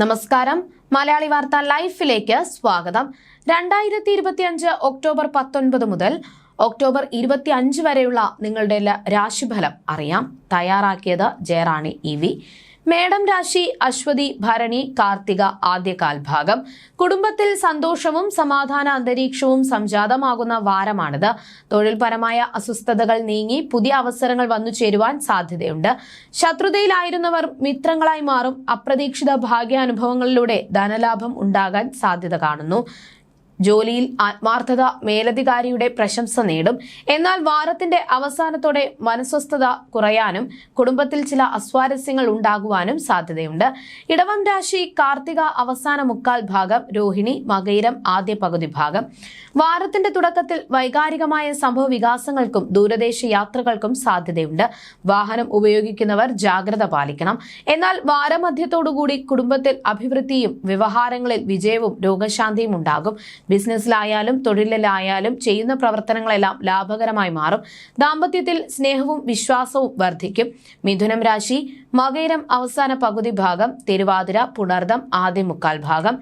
നമസ്കാരം. മലയാളി വാർത്ത ലൈഫിലേക്ക് സ്വാഗതം. രണ്ടായിരത്തി ഇരുപത്തിയഞ്ച് ഒക്ടോബർ പത്തൊൻപത് മുതൽ ഒക്ടോബർ ഇരുപത്തി അഞ്ച് വരെയുള്ള നിങ്ങളുടെ രാശിഫലം അറിയാം. തയ്യാറാക്കിയത് ജയറാണി ഇ മേടം രാശി അശ്വതി ഭരണി കാർത്തിക ആദ്യകാൽഭാഗം കുടുംബത്തിൽ സന്തോഷവും സമാധാന അന്തരീക്ഷവും സംജാതമാകുന്ന വാരമാണിത്. തൊഴിൽപരമായ അസ്വസ്ഥതകൾ നീങ്ങി പുതിയ അവസരങ്ങൾ വന്നു ചേരുവാൻ സാധ്യതയുണ്ട്. ശത്രുതയിലായിരുന്നവർ മിത്രങ്ങളായി മാറും. അപ്രതീക്ഷിത ഭാഗ്യാനുഭവങ്ങളിലൂടെ ധനലാഭം ഉണ്ടാകാൻ സാധ്യത കാണുന്നു. ജോലിയിൽ ആത്മാർത്ഥത മേലധികാരിയുടെ പ്രശംസ നേടും. എന്നാൽ വാരത്തിന്റെ അവസാനത്തോടെ മനസ്വസ്ഥത കുറയാനും കുടുംബത്തിൽ ചില അസ്വാരസ്യങ്ങൾ ഉണ്ടാകുവാനും സാധ്യതയുണ്ട്. ഇടവം രാശി കാർത്തിക അവസാന മുക്കാൽ ഭാഗം രോഹിണി മകൈരം ആദ്യ പകുതി ഭാഗം. വാരത്തിന്റെ തുടക്കത്തിൽ വൈകാരികമായ സംഭവ വികാസങ്ങൾക്കും ദൂരദേശ യാത്രകൾക്കും സാധ്യതയുണ്ട്. വാഹനം ഉപയോഗിക്കുന്നവർ ജാഗ്രത പാലിക്കണം. എന്നാൽ വാരമധ്യത്തോടുകൂടി കുടുംബത്തിൽ അഭിവൃദ്ധിയും വ്യവഹാരങ്ങളിൽ വിജയവും രോഗശാന്തിയും ഉണ്ടാകും. ബിസിനസ്സിലായാലും തൊഴിലിലായാലും ചെയ്യുന്ന പ്രവർത്തനങ്ങളെല്ലാം ലാഭകരമായി മാറും. ദാമ്പത്യത്തിൽ സ്നേഹവും വിശ്വാസവും വർദ്ധിക്കും. മിഥുനം രാശി മകയിരം അവസാന പകുതി ഭാഗം തിരുവാതിര പുണർദം ആദ്യ മുക്കാൽ ഭാഗം.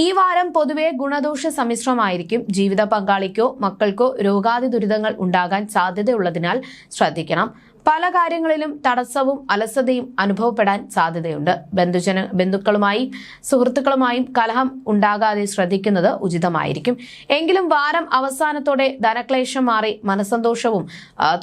ഈ വാരം പൊതുവെ ഗുണദോഷ സമ്മിശ്രമായിരിക്കും. ജീവിത പങ്കാളിക്കോ മക്കൾക്കോ രോഗാതി ദുരിതങ്ങൾ ഉണ്ടാകാൻ സാധ്യതയുള്ളതിനാൽ ശ്രദ്ധിക്കണം. പല കാര്യങ്ങളിലും തടസ്സവും അലസതയും അനുഭവപ്പെടാൻ സാധ്യതയുണ്ട്. ബന്ധുജന ബന്ധുക്കളുമായും സുഹൃത്തുക്കളുമായും കലഹം ഉണ്ടാകാതെ ശ്രദ്ധിക്കുന്നത് ഉചിതമായിരിക്കും. എങ്കിലും വാരം അവസാനത്തോടെ ധനക്ലേശം മാറി മനസന്തോഷവും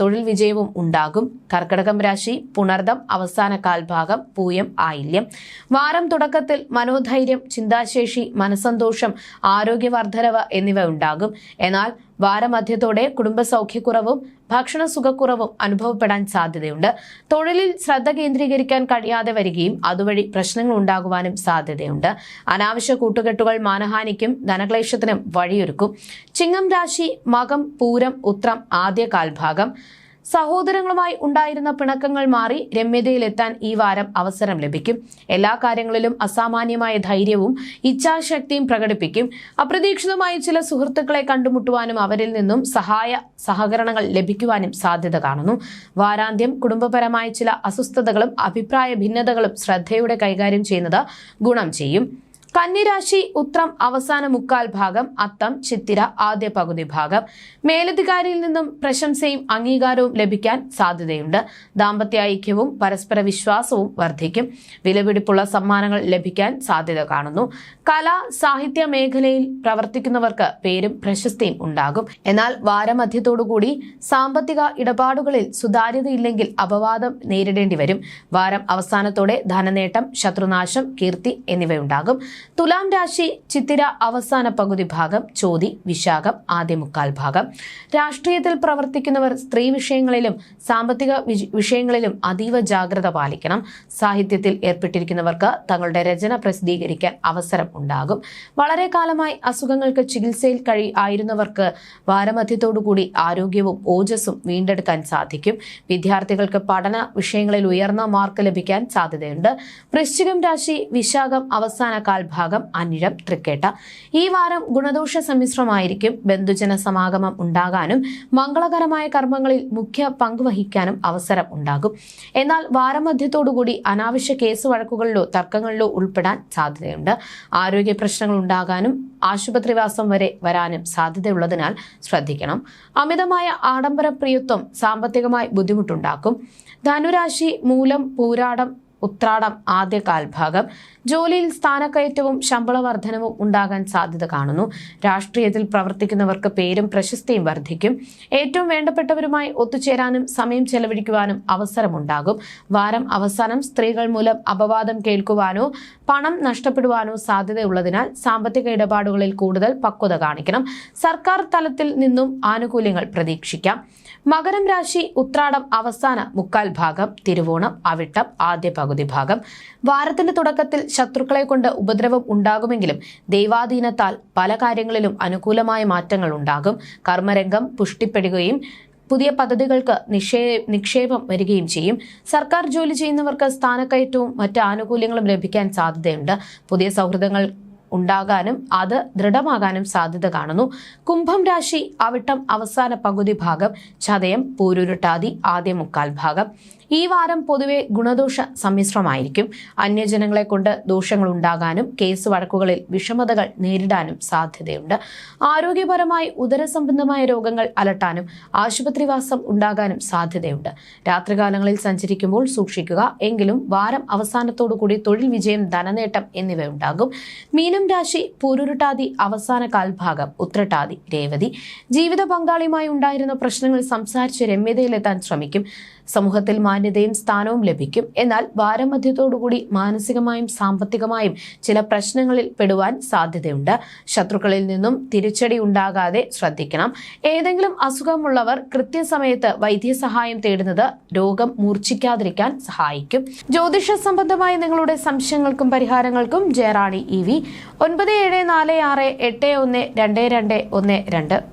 തൊഴിൽ വിജയവും ഉണ്ടാകും. കർക്കിടകം രാശി പുണർദം അവസാന കാൽഭാഗം പൂയം ആയില്യം. വാരം തുടക്കത്തിൽ മനോധൈര്യം ചിന്താശേഷി മനസന്തോഷം ആരോഗ്യവർദ്ധനവ് എന്നിവ ഉണ്ടാകും. എന്നാൽ വാരമധ്യത്തോടെ കുടുംബസൗഖ്യക്കുറവും ഭക്ഷണ സുഖക്കുറവും അനുഭവപ്പെടാൻ സാധ്യതയുണ്ട്. തൊഴിലിൽ ശ്രദ്ധ കേന്ദ്രീകരിക്കാൻ കഴിയാതെ വരികയും അതുവഴി പ്രശ്നങ്ങൾ ഉണ്ടാകുവാനും സാധ്യതയുണ്ട്. അനാവശ്യ കൂട്ടുകെട്ടുകൾ മാനഹാനിക്കും ധനക്ലേശത്തിനും വഴിയൊരുക്കും. ചിങ്ങം രാശി മകം പൂരം ഉത്രം ആദ്യ കാൽഭാഗം സഹോദരങ്ങളുമായി ഉണ്ടായിരുന്ന പിണക്കങ്ങൾ മാറി രമ്യതയിലെത്താൻ ഈ വാരം അവസരം ലഭിക്കും. എല്ലാ കാര്യങ്ങളിലും അസാമാന്യമായ ധൈര്യവും ഇച്ഛാശക്തിയും പ്രകടിപ്പിക്കും. അപ്രതീക്ഷിതമായ ചില സുഹൃത്തുക്കളെ കണ്ടുമുട്ടുവാനും അവരിൽ നിന്നും സഹായ സഹകരണങ്ങൾ ലഭിക്കുവാനും സാധ്യത കാണുന്നു. വാരാന്ത്യം കുടുംബപരമായ ചില അസ്വസ്ഥതകളും അഭിപ്രായ ഭിന്നതകളും ശ്രദ്ധയോടെ കൈകാര്യം ചെയ്യുന്നത് ഗുണം ചെയ്യും. കന്നിരാശി ഉത്രം അവസാന മുക്കാൽ ഭാഗം അത്തം ചിത്തിര ആദ്യ പകുതി ഭാഗം. മേലധികാരിയിൽ നിന്നും പ്രശംസയും അംഗീകാരവും ലഭിക്കാൻ സാധ്യതയുണ്ട്. ദാമ്പത്യ ഐക്യവും പരസ്പര വിശ്വാസവും വർദ്ധിക്കും. വിലപിടിപ്പുള്ള സമ്മാനങ്ങൾ ലഭിക്കാൻ സാധ്യത കാണുന്നു. കല സാഹിത്യ മേഖലയിൽ പ്രവർത്തിക്കുന്നവർക്ക് പേരും പ്രശസ്തിയും ഉണ്ടാകും. എന്നാൽ വാരമധ്യത്തോടുകൂടി സാമ്പത്തിക ഇടപാടുകളിൽ സുതാര്യതയില്ലെങ്കിൽ അപവാദം നേരിടേണ്ടി വരും വാരം അവസാനത്തോടെ ധനനേട്ടം ശത്രുനാശം കീർത്തി എന്നിവയുണ്ടാകും. തുലാം രാശി ചിത്തിര അവസാന പകുതി ഭാഗം ചോതി വിശാഖം ആദ്യ മുക്കാൽ ഭാഗം. രാഷ്ട്രീയത്തിൽ പ്രവർത്തിക്കുന്നവർ സ്ത്രീ വിഷയങ്ങളിലും സാമ്പത്തിക വിഷയങ്ങളിലും അതീവ ജാഗ്രത പാലിക്കണം. സാഹിത്യത്തിൽ ഏർപ്പെട്ടിരിക്കുന്നവർക്ക് തങ്ങളുടെ രചന പ്രസിദ്ധീകരിക്കാൻ അവസരം ഉണ്ടാകും. വളരെ കാലമായി അസുഖങ്ങൾക്ക് ചികിത്സയിൽ കഴി ആയിരുന്നവർക്ക് വാരമധ്യത്തോടുകൂടി ആരോഗ്യവും ഓജസ്സും വീണ്ടെടുക്കാൻ സാധിക്കും. വിദ്യാർത്ഥികൾക്ക് പഠന വിഷയങ്ങളിൽ ഉയർന്ന മാർക്ക് ലഭിക്കാൻ സാധ്യതയുണ്ട്. വൃശ്ചികം രാശി വിശാഖം അവസാന കാൽഭാഗം അനിഴം തൃക്കേട്ട. ഈ വാരം ഗുണദോഷ സമ്മിശ്രമായിരിക്കും. ബന്ധുജന സമാഗമം ഉണ്ടാകാനും മംഗളകരമായ കർമ്മങ്ങളിൽ മുഖ്യ പങ്ക് വഹിക്കാനും അവസരം ഉണ്ടാകും. എന്നാൽ വാരമധ്യത്തോടുകൂടി അനാവശ്യ കേസ് വഴക്കുകളിലോ തർക്കങ്ങളിലോ ഉൾപ്പെടാൻ സാധ്യതയുണ്ട്. ആരോഗ്യ പ്രശ്നങ്ങൾ ഉണ്ടാകാനും ആശുപത്രിവാസം വരെ വരാനും സാധ്യതയുള്ളതിനാൽ ശ്രദ്ധിക്കണം. അമിതമായ ആഡംബര പ്രിയത്വം സാമ്പത്തികമായി ബുദ്ധിമുട്ടുണ്ടാക്കും. ധനുരാശി മൂലം പൂരാടം ഉത്രാടം ആദ്യ കാൽഭാഗം. ജോലിയിൽ സ്ഥാനക്കയറ്റവും ശമ്പള വർധനവും ഉണ്ടാകാൻ സാധ്യത കാണുന്നു. രാഷ്ട്രീയത്തിൽ പ്രവർത്തിക്കുന്നവർക്ക് പേരും പ്രശസ്തിയും വർദ്ധിക്കും. ഏറ്റവും വേണ്ടപ്പെട്ടവരുമായി ഒത്തുചേരാനും സമയം ചെലവഴിക്കുവാനും അവസരമുണ്ടാകും. വാരം അവസാനം സ്ത്രീകൾ മൂലം അപവാദം കേൾക്കുവാനോ പണം നഷ്ടപ്പെടുവാനോ സാധ്യതയുള്ളതിനാൽ സാമ്പത്തിക ഇടപാടുകളിൽ കൂടുതൽ പക്വത കാണിക്കണം. സർക്കാർ തലത്തിൽ നിന്നും ആനുകൂല്യങ്ങൾ പ്രതീക്ഷിക്കാം. മകരം രാശി ഉത്രാടം അവസാന മുക്കാൽ ഭാഗം തിരുവോണം അവിട്ടം ആദ്യ പകുതി ഭാഗം. വാരത്തിന്റെ തുടക്കത്തിൽ ശത്രുക്കളെ കൊണ്ട് ഉപദ്രവം ഉണ്ടാകുമെങ്കിലും ദൈവാധീനത്താൽ പല കാര്യങ്ങളിലും അനുകൂലമായ മാറ്റങ്ങൾ ഉണ്ടാകും. കർമ്മരംഗം പുഷ്ടിപ്പെടുകയും പുതിയ പദ്ധതികൾക്ക് നിക്ഷേ നിക്ഷേപം വരികയും ചെയ്യും. സർക്കാർ ജോലി ചെയ്യുന്നവർക്ക് സ്ഥാനക്കയറ്റവും മറ്റ് ആനുകൂല്യങ്ങളും ലഭിക്കാൻ സാധ്യതയുണ്ട്. പുതിയ സൗഹൃദങ്ങൾ ഉണ്ടാകാനും അത് ദൃഢമാകാനും സാധ്യത കാണുന്നു. കുംഭം രാശി അവിട്ടം അവസാന പകുതി ഭാഗം. ചതയം പൂരുരുട്ടാതി ആദ്യ മുക്കാൽ ഭാഗം. ഈ വാരം പൊതുവെ ഗുണദോഷ സമ്മിശ്രമായിരിക്കും. അന്യജനങ്ങളെ കൊണ്ട് ദോഷങ്ങൾ ഉണ്ടാകാനും കേസ് വഴക്കുകളിൽ വിഷമതകൾ നേരിടാനും സാധ്യതയുണ്ട്. ആരോഗ്യപരമായി ഉദരസംബന്ധമായ രോഗങ്ങൾ അലട്ടാനും ആശുപത്രിവാസം ഉണ്ടാകാനും സാധ്യതയുണ്ട്. രാത്രികാലങ്ങളിൽ സഞ്ചരിക്കുമ്പോൾ സൂക്ഷിക്കുക. എങ്കിലും വാരം അവസാനത്തോടുകൂടി തൊഴിൽ വിജയം ധനനേട്ടം എന്നിവ ഉണ്ടാകും മീനം രാശി പൂരുരുട്ടാതി അവസാന കാൽഭാഗം ഉത്രട്ടാതി രേവതി. ജീവിത പങ്കാളിയുമായി ഉണ്ടായിരുന്ന പ്രശ്നങ്ങൾ സംസാരിച്ച് രമ്യതയിലെത്താൻ ശ്രമിക്കും. സമൂഹത്തിൽ മാന്യതയും സ്ഥാനവും ലഭിക്കും. എന്നാൽ വാരമധ്യത്തോടുകൂടി മാനസികമായും സാമ്പത്തികമായും ചില പ്രശ്നങ്ങളിൽ പെടുവാൻ സാധ്യതയുണ്ട്. ശത്രുക്കളിൽ നിന്നും തിരിച്ചടി ഉണ്ടാകാതെ ശ്രദ്ധിക്കണം. ഏതെങ്കിലും അസുഖമുള്ളവർ കൃത്യസമയത്ത് വൈദ്യസഹായം തേടുന്നത് രോഗം മൂർച്ഛിക്കാതിരിക്കാൻ സഹായിക്കും. ജ്യോതിഷ സംബന്ധമായ നിങ്ങളുടെ സംശയങ്ങൾക്കും പരിഹാരങ്ങൾക്കും ജയറാണി ഇ വി. ഒൻപത് ഏഴ് നാല് ആറ് എട്ട് ഒന്ന് രണ്ട് രണ്ട് ഒന്ന് രണ്ട്.